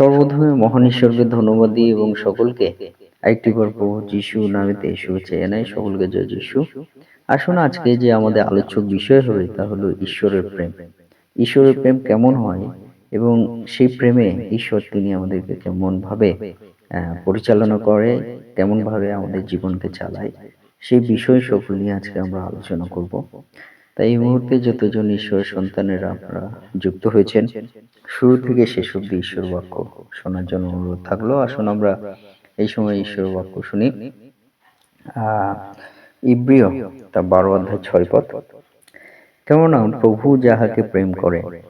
সর্বধর্মে মহান ঈশ্বরকে ধন্যবাদ দিই এবং সকলকে আরেকটি বার প্রভু যিশু নামেতে শুভেচ্ছা জানাই। সকলকে জয় যিশু। আসুন আজকে যে আমাদের আলোচ্য বিষয় হবে তা হলো ঈশ্বরের প্রেম। ঈশ্বরের প্রেম কেমন হয় এবং সেই প্রেমে ঈশ্বর তিনি আমাদেরকে কেমন ভাবে পরিচালনা করে, কেমন ভাবে আমাদের জীবনকে চালায়, সেই বিষয় সকল নিয়ে আজকে আমরা আলোচনা করব। তাই এই মুহূর্তে যতজন ঈশ্বরের সন্তানেরা আপনারা যুক্ত হয়েছেন, শুরু থেকে শেষ অব্দি ঈশ্বর বাক্য শোনার জন্য অনুরোধ থাকল। আসুন আমরা এই সময় ঈশ্বর বাক্য শুনি। ইব্রিয় তা বারো অধ্যায় ছয় পদ। কেননা প্রভু যাহাকে প্রেম করে,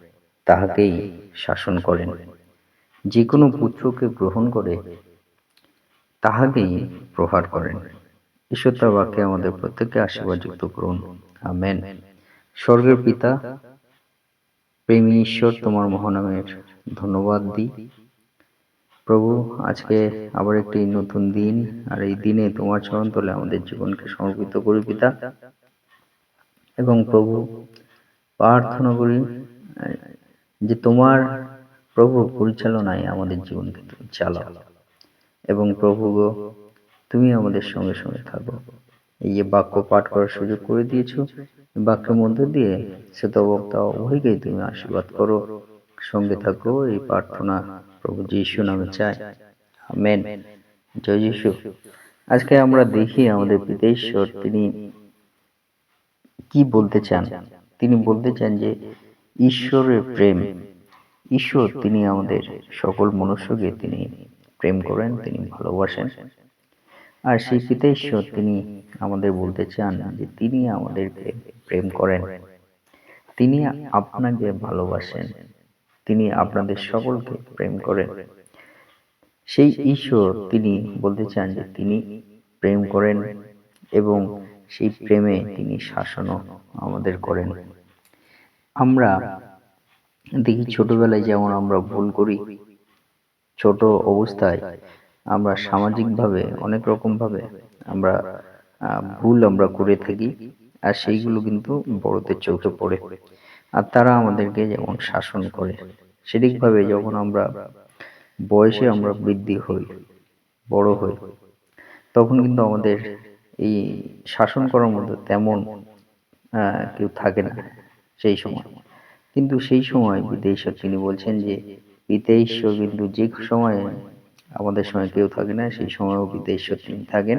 তাহাকেই শাসন করেন। যে কোনো পুত্রকে গ্রহণ করে, তাহাকেই প্রহার করেন। ঈশ্বর বাক্যে আমাদের প্রত্যেককে আশীর্বাদ যুক্ত করুন। আমেন। স্বর্গের পিতা, প্রেমী ঈশ্বর তোমার মহানামের ধন্যবাদ দিই। প্রভু, আজকে আবার একটি নতুন দিন, আর এই দিনে তোমার চরণ তলে আমাদের জীবনকে সমর্পিত করি পিতা। এবং প্রভু, প্রার্থনা করি, যে তোমার প্রভু পরিচালনায় আমাদের জীবনকে চালাও। এবং প্রভু গো, তুমি আমাদের সঙ্গে সঙ্গে থাকো। এই যে বাক্য পাঠ করার সুযোগ করে দিয়েছ বাক্যের মধ্যে দিয়ে শ্রোত বক্তা উভয়কেই তুমি আশীর্বাদ করো। সঙ্গে থাকো, এই প্রার্থনা প্রভু যিশু নামে চাই। আমেন। জয় যিশু। আজকে আমরা দেখি আমাদের পিতেশ্বর তিনি কি বলতে চান? তিনি বলতে চান যে, ঈশ্বরের প্রেম, ঈশ্বর তিনি আমাদের সকল মনুষ্যকে তিনি প্রেম করেন, তিনি ভালোবাসেন। আর সেই ঈশ্বর তিনি আমাদের বলতে চান যে তিনি আমাদেরকে প্রেম করেন। তিনি আপনাকে ভালোবাসেন। তিনি আপনাদের সকলকে প্রেম করেন। সেই ঈশ্বর তিনি বলতে চান যে তিনি প্রেম করেন এবং সেই প্রেমে তিনি শাসনও আমাদের করেন। আমরা দেখি ছোটবেলায় যেমন আমরা ভুল করি ছোট অবস্থায় আমরা সামাজিকভাবে অনেক রকমভাবে আমরা ভুল আমরা করে থাকি আর সেইগুলো কিন্তু বড়দের চোখে পড়ে। আর তারা আমাদেরকে যেমন শাসন করে সেদিকভাবে যখন আমরা বয়সে আমরা বৃদ্ধি হই বড় হই তখন কিন্তু আমাদের এই শাসন করার মধ্যে তেমন কেউ থাকে না সেই সময়। কিন্তু সেই সময় বিদেশ্বর তিনি বলছেন যে পিতেশ্বর কিন্তু যে সময় আমাদের সময় কেউ থাকে না, সেই সময়ও বিদেশ্বর তিনি থাকেন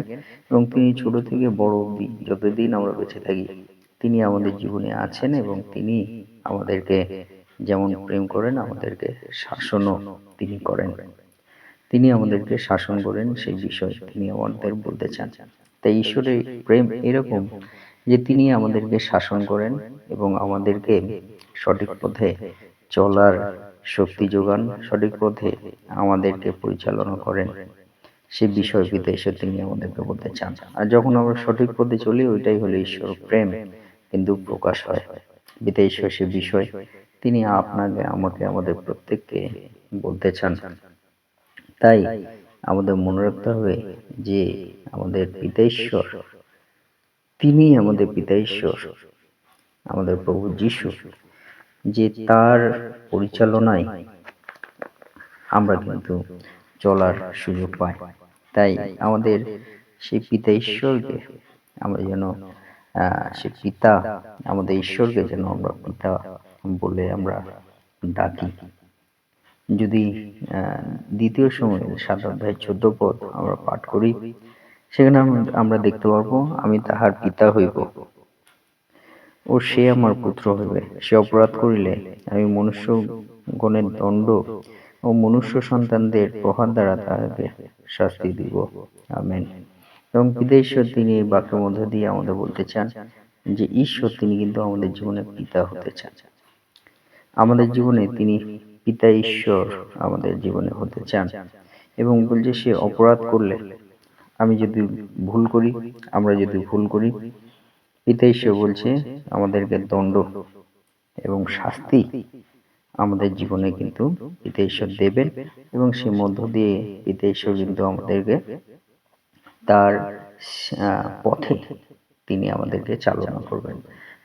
এবং তিনি ছোট থেকে বড় অবধি যতদিন আমরা বেঁচে থাকি, তিনি আমাদের জীবনে আছেন এবং তিনি আমাদেরকে যেমন প্রেম করেন, আমাদেরকে শাসনও তিনি করেন। তিনি আমাদেরকে শাসন করেন, সেই বিষয় তিনি আমাদের বলতে চান। তাই ঈশ্বরের প্রেম এরকম যে তিনি আমাদেরকে শাসন করেন এবং আমাদেরকে সঠিক পথে চলার শক্তি যোগান সঠিক পথে আমাদেরকে পরিচালনা করেন। সে বিষয় বিদেশে তিনি আমাদেরকে বলতে চান। আর যখন আমরা সঠিক পথে চলি, ওইটাই হলো ঈশ্বর প্রেম কিন্তু প্রকাশ হয়। বিদেশ সে বিষয় তিনি আপনাকে, আমাকে, আমাদের প্রত্যেককে বলতে চান। তাই আমাদের মনে রাখতে হবে যে আমাদের পিতা পিতাঈশ্বর তিনি আমাদের পিতাঈশ্বর আমাদের প্রভু যিশু। যে তার পরিচালনায় আমরা কিন্তু চলার সুযোগ পাই। তাই আমাদের সেই পিতা ঈশ্বরকে আমরা যেন সে পিতা আমাদের ঈশ্বরকে যেন আমরা পিতা বলে আমরা ডাকি। যদি আহ, দ্বিতীয় সময় সাত অধ্যায় চোদ্দ পদ আমরা পাঠ করি সেখানে আমরা- আমরা দেখতে পারব আমি তাহার পিতা হইব। ও সে আমার পুত্র হইবে। সে অপরাধ করিলে আমি মনুষ্য গণের দণ্ড ও মনুষ্য সন্তানদের প্রহার দ্বারা তাহাকে শাস্তি দিব। আমেন। এবং বিদেশ্বর তিনি এই বাক্যের মধ্য দিয়ে আমাদের বলতে চান যে ঈশ্বর তিনি কিন্তু আমাদের জীবনে পিতা হতে চান। আমাদের জীবনে তিনি পিতা ঈশ্বর আমাদের জীবনে হতে চান। এবং বলছে সে অপরাধ করলে আমি যদি ভুল করি, আমরা যদি ভুল করি পিতা ঈশ্বর বলছে আমাদেরকে দণ্ড এবং শাস্তি আমাদের জীবনে কিন্তু পিতা ঈশ্বর দেবেন এবং সে মধ্য দিয়ে পিতা ঈশ্বর কিন্তু আমাদেরকে তার পথে তিনি আমাদেরকে চালনা করবেন।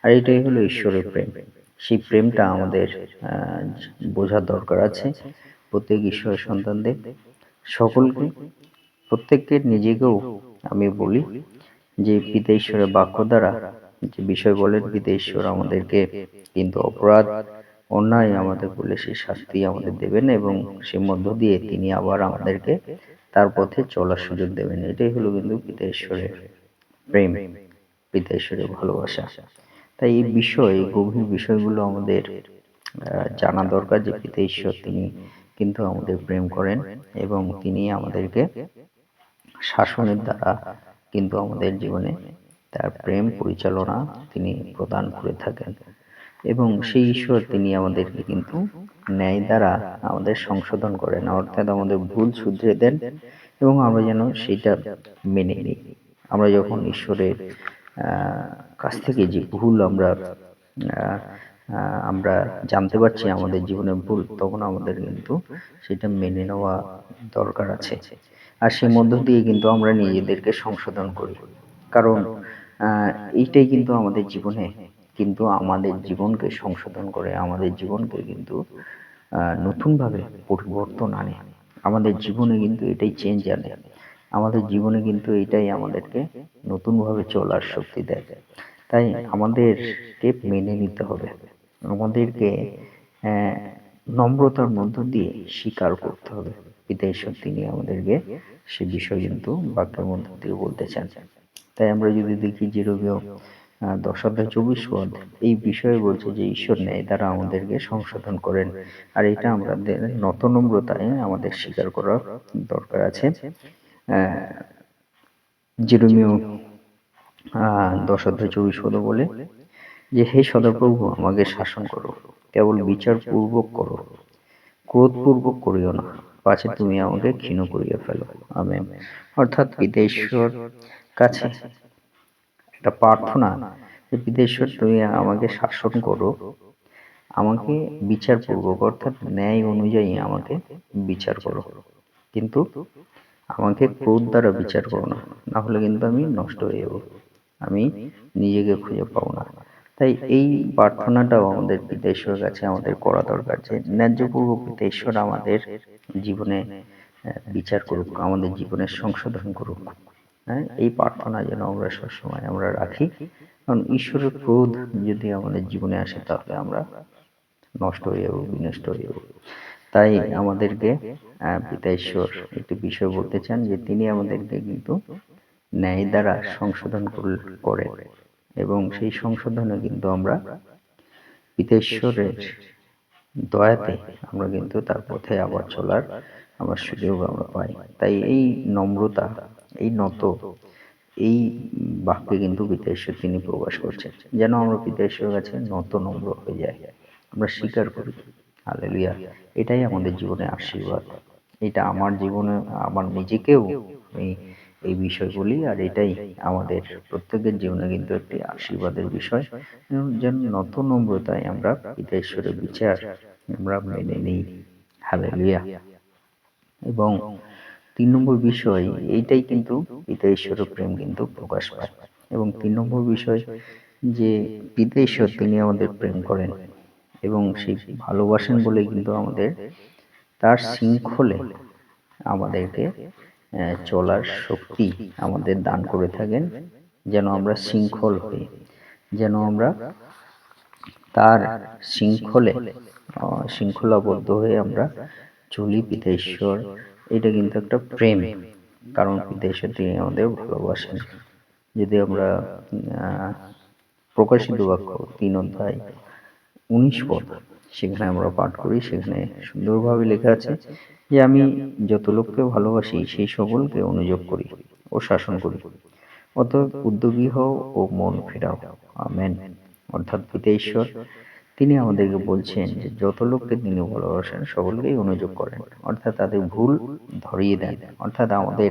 আর এটাই হলো ঈশ্বরের প্রেম। সেই প্রেমটা আমাদের বোঝার দরকার আছে। প্রত্যেক ঈশ্বরের সন্তানদের সকলকে প্রত্যেককে নিজেকেও আমি বলি যে পিতা ঈশ্বরের বাক্য দ্বারা যে বিষয় বলেন পিতা ঈশ্বর আমাদেরকে কিন্তু অপরাধ, অন্যায় আমাদের বলে সেই শাস্তি আমাদের দেবেন এবং সে মধ্য দিয়ে তিনি আবার আমাদেরকে তার পথে চলার সুযোগ দেবেন। এটাই হলো কিন্তু পিতা ঈশ্বরের প্রেম পিতা ঈশ্বরের ভালোবাসা। তাই এই বিষয় গভীর বিষয়গুলো আমাদের জানা দরকার যে পিতা ঈশ্বর তিনি কিন্তু আমাদের প্রেম করেন এবং তিনি আমাদেরকে শাসনের দ্বারা কিন্তু আমাদের জীবনে তার প্রেম পরিচালনা তিনি প্রদান করে থাকেন। এবং সেই ঈশ্বর তিনি আমাদেরকে কিন্তু ন্যায় দ্বারা আমাদের সংশোধন করেন, অর্থাৎ আমাদের ভুল শুধরে দেন এবং আমরা যেন সেটা মেনে নিই। আমরা যখন ঈশ্বরের কাছ থেকে যে ভুল আমরা আমরা জানতে পারছি আমাদের জীবনে ভুল, তখন আমাদের কিন্তু সেটা মেনে নেওয়া দরকার আছে। আর সেই মধ্য দিয়ে কিন্তু আমরা নিজেদেরকে সংশোধন করি। কারণ এইটাই কিন্তু আমাদের জীবনে, কিন্তু আমাদের জীবনকে সংশোধন করে, আমাদের জীবনকে কিন্তু নতুনভাবে পরিবর্তন আনে। আমাদের জীবনে কিন্তু এটাই চেঞ্জ আনে। আমাদের জীবনে কিন্তু এটাই আমাদেরকে নতুনভাবে চলার শক্তি দেয়। তাই আমাদেরকে মেনে নিতে হবে। আমাদেরকে নম্রতার মধ্য দিয়ে স্বীকার করতে হবে। পিতা ঈশ্বর তিনি আমাদেরকে সে বিষয় কিন্তু বাক্যের মধ্য দিয়ে বলতে চান। তাই আমরা যদি দেখি যে রবিও দশ অধ্যায় চব্বিশ পদ, এই বিষয়ে বলছে যে ঈশ্বর নেয় তারা আমাদেরকে সংশোধন করেন। আর এটা আমাদের নত নম্রতায় আমাদের স্বীকার করা দরকার আছে। জেরোমিও দশ অধ্যায় চব্বিশ পদ বলে যে, হে সদাপ্রভু, আমাকে শাসন করো। কেবল বিচার পূর্বক করো। ক্রোধপূর্বক করিও না। পাছে তুমি আমাকে ক্ষীণ করিয়া ফেলো। আমি অর্থাৎ বিদেশ্বর কাছে একটা প্রার্থনা যে বিদেশ্বর তুমি আমাকে শাসন করো। আমাকে বিচার পূর্বক অর্থাৎ ন্যায় অনুযায়ী আমাকে বিচার করো। কিন্তু আমাকে ক্রোধ দ্বারা বিচার করো না। না। হলে কিন্তু আমি নষ্ট হয়ে যাব। আমি নিজেকে খুঁজে পাবো না। তাই এই প্রার্থনাটাও আমাদের পিতা কাছে আমাদের করা দরকার যে ন্যায্যপূর্বক পিতা ঈশ্বর আমাদের জীবনে বিচার করুক, আমাদের জীবনের সংশোধন করুক। হ্যাঁ এই প্রার্থনা যেন আমরা সবসময় আমরা রাখি। কারণ ঈশ্বরের ক্রোধ যদি আমাদের জীবনে আসে, তাহলে আমরা নষ্ট হয়ে যাব, বিনষ্ট হয়ে যাব। তাই আমাদেরকে পিতা ঈশ্বর একটি বিষয় বলতে চান যে, তিনি আমাদেরকে কিন্তু ন্যায় দ্বারা সংশোধন করে। এবং সেই সংশোধনে কিন্তু আমরা পিতা ঈশ্বরের দয়াতে আমরা কিন্তু তার পথে আবার চলার আমার সুযোগ আমরা পাই। তাই এই নম্রতা এই নত এই বাক্যে কিন্তু পিতা ঈশ্বর তিনি প্রকাশ করছেন। যেন আমরা পিতা ঈশ্বরের কাছে নত নম্র হয়ে যাই। আমরা স্বীকার করি। হালেলুয়া। এটাই আমাদের জীবনে আশীর্বাদ। এটা আমার জীবনে আমার নিজেকেও আমি এই বিষয় বলি আর এটাই আমাদের প্রত্যেকের জীবনে কিন্তু একটি আশীর্বাদের বিষয়। যেন নত নম্রতায় আমরা পিতা ঈশ্বরের বিচার আমরা মেনে নিই। হালেলুয়া। এবং তিন নম্বর বিষয়, এইটাই কিন্তু পিতা ঈশ্বরের প্রেম কিন্তু প্রকাশ পায়। এবং তিন নম্বর বিষয়, যে পিতা ঈশ্বর তিনি আমাদের প্রেম করেন এবং সেই ভালোবাসেন বলে কিন্তু আমাদের তার শৃঙ্খলে আমাদেরকে চলার শক্তি আমাদের দান করে থাকেন, যেন আমরা শৃঙ্খল হই, যেন আমরা তার শৃঙ্খলে শৃঙ্খলাবদ্ধ হয়ে আমরা চলি পিতা ঈশ্বর এটা কিন্তু একটা প্রেম, কারণ পিতা ঈশ্বর তিনি আমাদের ভালোবাসেন। যদি আমরা প্রকাশিত বাক্য তিন অধ্যায় উনিশ পদ, সেখানে আমরা পাঠ করি, সেখানে সুন্দরভাবে লেখা আছে যে আমি যত লোককে ভালোবাসি সেই সকলকে অনুযোগ করি ও শাসন করি। অতএব উদ্যোগী হও ও মন ফেরাও। আমেন। অর্থাৎ পিতা ঈশ্বর। তিনি আমাদেরকে বলছেন যে যত লোককে তিনি ভালোবাসেন সকলকেই অনুযোগ করেন। অর্থাৎ তাদের ভুল ধরিয়ে দেন। অর্থাৎ আমাদের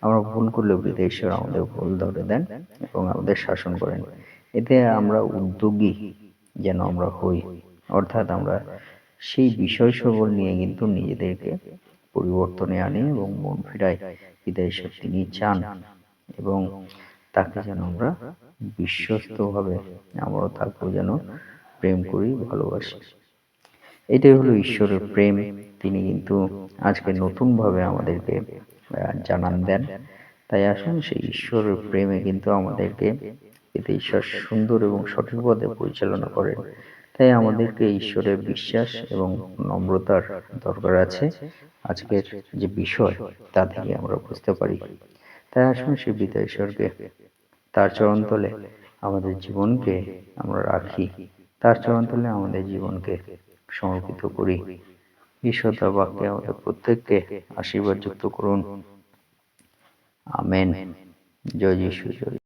আমরা ভুল করলে পিতা ঈশ্বর আমাদের ভুল ধরে দেন এবং আমাদের শাসন করেন। এতে আমরা উদ্যোগী যেন আমরা হই। অর্থাৎ আমরা সেই বিষয় সকল নিয়ে কিন্তু নিজেদেরকে পরিবর্তনে আনি এবং মন ফিরাই পিতা ঈশ্বর তিনি চান এবং তাকে যেন আমরা বিশ্বস্তভাবে আমরা তাকেও যেন প্রেম করি, ভালোবাসি। এটাই হলো ঈশ্বরের প্রেম। তিনি কিন্তু আজকে নতুনভাবে আমাদেরকে জানান দেন। তাই আসুন সেই ঈশ্বরের প্রেমে কিন্তু আমাদেরকে এতে ঈশ্বর সুন্দর এবং সঠিক পথে পরিচালনা করেন। তাই আমাদেরকে ঈশ্বরের বিশ্বাস এবং নম্রতার দরকার আছে। আজকের যে বিষয় তা থেকে আমরা বুঝতে পারি। তাই আসুন সেই পিতা ঈশ্বরকে তার চরণতলে আমাদের জীবনকে আমরা রাখি। তার চরণতলে আমাদের জীবনকে সমর্পিত করি। ঈশ্বর তার বাক্যে আমাদের প্রত্যেককে আশীর্বাদ যুক্ত করুন। আমেন। জয় যিশু জয়